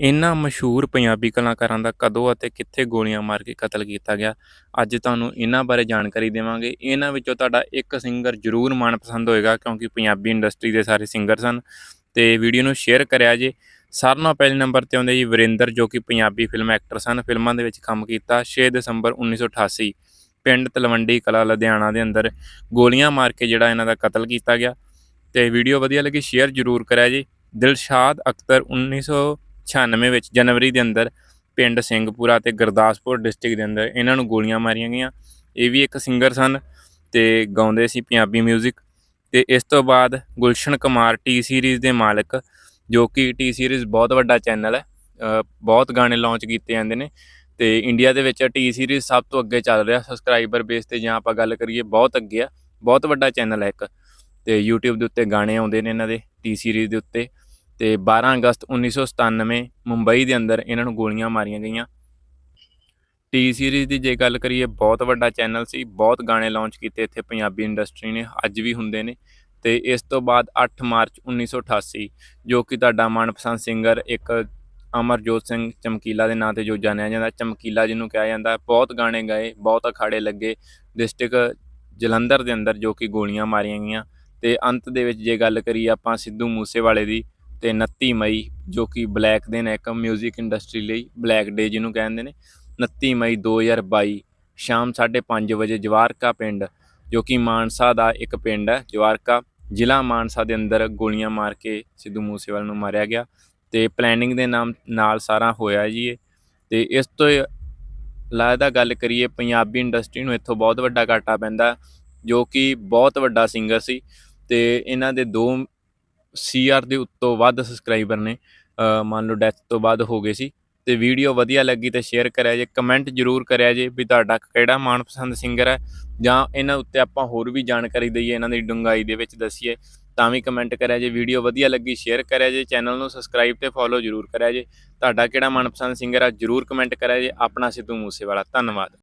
ਇਹਨਾਂ ਮਸ਼ਹੂਰ ਪੰਜਾਬੀ ਕਲਾਕਾਰਾਂ ਦਾ ਕਦੋਂ ਅਤੇ ਕਿੱਥੇ ਗੋਲੀਆਂ ਮਾਰ ਕੇ ਕਤਲ ਕੀਤਾ ਗਿਆ, ਅੱਜ ਤੁਹਾਨੂੰ ਇਹਨਾਂ ਬਾਰੇ ਜਾਣਕਾਰੀ ਦੇਵਾਂਗੇ। ਇਹਨਾਂ ਵਿੱਚੋਂ ਤੁਹਾਡਾ ਇੱਕ ਸਿੰਗਰ ਜ਼ਰੂਰ ਮਨਪਸੰਦ ਹੋਏਗਾ, ਕਿਉਂਕਿ ਪੰਜਾਬੀ ਇੰਡਸਟਰੀ ਦੇ ਸਾਰੇ ਸਿੰਗਰ ਸਨ। ਤੇ ਵੀਡੀਓ ਨੂੰ ਸ਼ੇਅਰ ਕਰਿਆ ਜੇ। ਸਾਰਿਆਂ ਨਾਲੋਂ ਪਹਿਲੇ ਨੰਬਰ ਤੇ ਆਉਂਦੇ ਜੀ ਵਰਿੰਦਰ, ਜੋ ਕਿ ਪੰਜਾਬੀ ਫਿਲਮ ਐਕਟਰ ਸਨ। ਫਿਲਮਾਂ ਦੇ ਵਿੱਚ ਕੰਮ ਕੀਤਾ 6 ਦਸੰਬਰ 1988 ਪਿੰਡ ਤਲਵੰਡੀ ਕਲਾ, ਲੁਧਿਆਣਾ ਦੇ ਅੰਦਰ ਗੋਲੀਆਂ ਮਾਰ ਕੇ ਜਿਹੜਾ ਇਹਨਾਂ ਦਾ ਕਤਲ ਕੀਤਾ ਗਿਆ। ਤੇ ਵੀਡੀਓ ਵਧੀਆ ਲੱਗੀ ਸ਼ੇਅਰ ਜ਼ਰੂਰ ਕਰਿਆ ਜੀ। ਦਿਲਸ਼ਾਦ ਅਖਤਰ 1996 ਵਿੱਚ ਜਨਵਰੀ ਦੇ ਅੰਦਰ ਪਿੰਡ ਸਿੰਘਪੁਰਾ ਤੇ ਗੁਰਦਾਸਪੁਰ ਡਿਸਟ੍ਰਿਕਟ ਦੇ ਅੰਦਰ ਇਹਨਾਂ ਨੂੰ ਗੋਲੀਆਂ ਮਾਰੀਆਂ ਗਈਆਂ। ਇਹ ਵੀ ਇੱਕ ਸਿੰਗਰ ਸਨ ਤੇ ਗਾਉਂਦੇ ਸੀ ਪੰਜਾਬੀ 뮤직 ਤੇ ਇਸ ਤੋਂ ਬਾਅਦ ਗੁਲਸ਼ਨ ਕੁਮਾਰ ਟੀ ਸੀਰੀਜ਼ ਦੇ ਮਾਲਕ, ਜੋ ਕਿ ਟੀ ਸੀਰੀਜ਼ ਬਹੁਤ ਵੱਡਾ ਚੈਨਲ ਹੈ ਬਹੁਤ ਗਾਣੇ ਲਾਂਚ ਕੀਤੇ ਜਾਂਦੇ ਨੇ। ਤੇ ਇੰਡੀਆ ਦੇ ਵਿੱਚ ਟੀ ਸੀਰੀਜ਼ ਸਭ ਤੋਂ ਅੱਗੇ ਚੱਲ ਰਿਹਾ ਸਬਸਕ੍ਰਾਈਬਰ ਬੇਸ ਤੇ ਜਾਂ ਆਪਾਂ ਗੱਲ ਕਰੀਏ ਬਹੁਤ ਅੱਗੇ ਆ, ਬਹੁਤ ਵੱਡਾ ਚੈਨਲ ਹੈ ਇੱਕ। ਤੇ YouTube ਦੇ ਉੱਤੇ ਗਾਣੇ ਆਉਂਦੇ ਨੇ ਇਹਨਾਂ ਦੇ ਟੀ ਸੀਰੀਜ਼ ਦੇ ਉੱਤੇ। ਤੇ 12 ਅਗਸਤ 1997 ਮੁੰਬਈ ਦੇ ਅੰਦਰ ਇਹਨਾਂ ਨੂੰ ਗੋਲੀਆਂ ਮਾਰੀਆਂ ਗਈਆਂ। ਟੀ ਸੀਰੀਜ਼ ਦੀ ਜੇ ਗੱਲ ਕਰੀਏ, ਬਹੁਤ ਵੱਡਾ ਚੈਨਲ ਸੀ, ਬਹੁਤ ਗਾਣੇ ਲਾਂਚ ਕੀਤੇ ਇੱਥੇ ਪੰਜਾਬੀ ਇੰਡਸਟਰੀ ਨੇ, ਅੱਜ ਵੀ ਹੁੰਦੇ ਨੇ। ਤੇ ਇਸ ਤੋਂ ਬਾਅਦ 8 ਮਾਰਚ 1988 ਜੋ ਕਿ ਤੁਹਾਡਾ ਮਨਪਸੰਦ ਸਿੰਗਰ ਇੱਕ ਅਮਰਜੋਤ ਸਿੰਘ ਚਮਕੀਲਾ ਦੇ ਨਾਂ ਤੇ ਜੋ ਜਾਣਿਆ ਜਾਂਦਾ, ਚਮਕੀਲਾ ਜਿਹਨੂੰ ਕਿਹਾ ਜਾਂਦਾ, ਬਹੁਤ ਗਾਣੇ ਗਾਏ, ਬਹੁਤ ਅਖਾੜੇ ਲੱਗੇ। ਡਿਸਟ੍ਰਿਕਟ ਜਲੰਧਰ ਦੇ ਅੰਦਰ ਜੋ ਕਿ ਗੋਲੀਆਂ ਮਾਰੀਆਂ ਗਈਆਂ। ਤੇ ਅੰਤ ਦੇ ਵਿੱਚ ਜੇ ਗੱਲ ਕਰੀਏ ਆਪਾਂ ਸਿੱਧੂ ਮੂਸੇਵਾਲੇ ਦੀ ਤੇ 29 ਮਈ, ਜੋ ਕਿ ਬਲੈਕ ਦਿਨ ਹੈ ਇੱਕ 뮤직 ਇੰਡਸਟਰੀ ਲਈ, ਬਲੈਕ ਡੇ ਜਿਹਨੂੰ ਕਹਿੰਦੇ ਨੇ। 29 ਮਈ 2022 ਸ਼ਾਮ 5:30 ਵਜੇ ਜਵਾਰਕਾ ਪਿੰਡ, ਜੋ ਕਿ ਮਾਨਸਾ ਦਾ ਇੱਕ ਪਿੰਡ ਹੈ, ਜਵਾਰਕਾ ਜ਼ਿਲ੍ਹਾ ਮਾਨਸਾ ਦੇ ਅੰਦਰ ਗੋਲੀਆਂ ਮਾਰ ਕੇ ਸਿੱਧੂ ਮੂਸੇਵਾਲੇ ਨੂੰ ਮਾਰਿਆ ਗਿਆ ਤੇ ਪਲੈਨਿੰਗ ਦੇ ਨਾਮ, ਨਾਲ ਸਾਰਾ ਹੋਇਆ ਜੀ ਇਹ। ਤੇ ਇਸ ਤੋਂ ਲਾਇਦਾ ਗੱਲ ਕਰੀਏ, ਪੰਜਾਬੀ ਇੰਡਸਟਰੀ ਨੂੰ ਇੱਥੋਂ ਬਹੁਤ ਵੱਡਾ ਘਾਟਾ ਪੈਂਦਾ, ਜੋ ਕਿ ਬਹੁਤ ਵੱਡਾ ਸਿੰਗਰ ਸੀ ਤੇ ਇਹਨਾਂ ਦੇ ਦੋ ਸੀਆਰ ਦੇ ਉੱਤੋਂ ਵੱਧ ਸਬਸਕ੍ਰਾਈਬਰ ਨੇ ਮੰਨ ਲਓ ਡੈਥ ਤੋਂ ਬਾਅਦ ਹੋ ਗਏ ਸੀ, ਤੇ ਵੀਡੀਓ ਵਧੀਆ ਲੱਗੀ ਤੇ ਸ਼ੇਅਰ ਕਰਿਆ ਜੇ ਕਮੈਂਟ ਜਰੂਰ ਕਰਿਆ ਜੇ ਵੀ ਤੁਹਾਡਾ ਕਿਹੜਾ ਮਨਪਸੰਦ ਸਿੰਗਰ ਹੈ, ਜਾਂ ਇਹਨਾਂ ਉੱਤੇ ਆਪਾਂ ਹੋਰ ਵੀ ਜਾਣਕਾਰੀ ਦਈਏ, ਇਹਨਾਂ ਦੀ ਡੂੰਘਾਈ ਦੇ ਵਿੱਚ ਦਸੀਏ, ਤਾਂ ਵੀ ਕਮੈਂਟ ਕਰਿਆ ਜੇ ਵੀਡੀਓ ਵਧੀਆ ਲੱਗੀ ਸ਼ੇਅਰ ਕਰਿਆ ਜੇ ਚੈਨਲ ਨੂੰ ਸਬਸਕ੍ਰਾਈਬ ਤੇ ਫੋਲੋ ਜਰੂਰ ਕਰਿਆ ਜੇ, ਤੁਹਾਡਾ ਕਿਹੜਾ ਮਨਪਸੰਦ ਸਿੰਗਰ ਆ ਜਰੂਰ ਕਮੈਂਟ ਕਰਿਆ ਜੇ, ਆਪਣਾ ਸਿੱਧੂ ਮੂਸੇਵਾਲਾ, ਧੰਨਵਾਦ।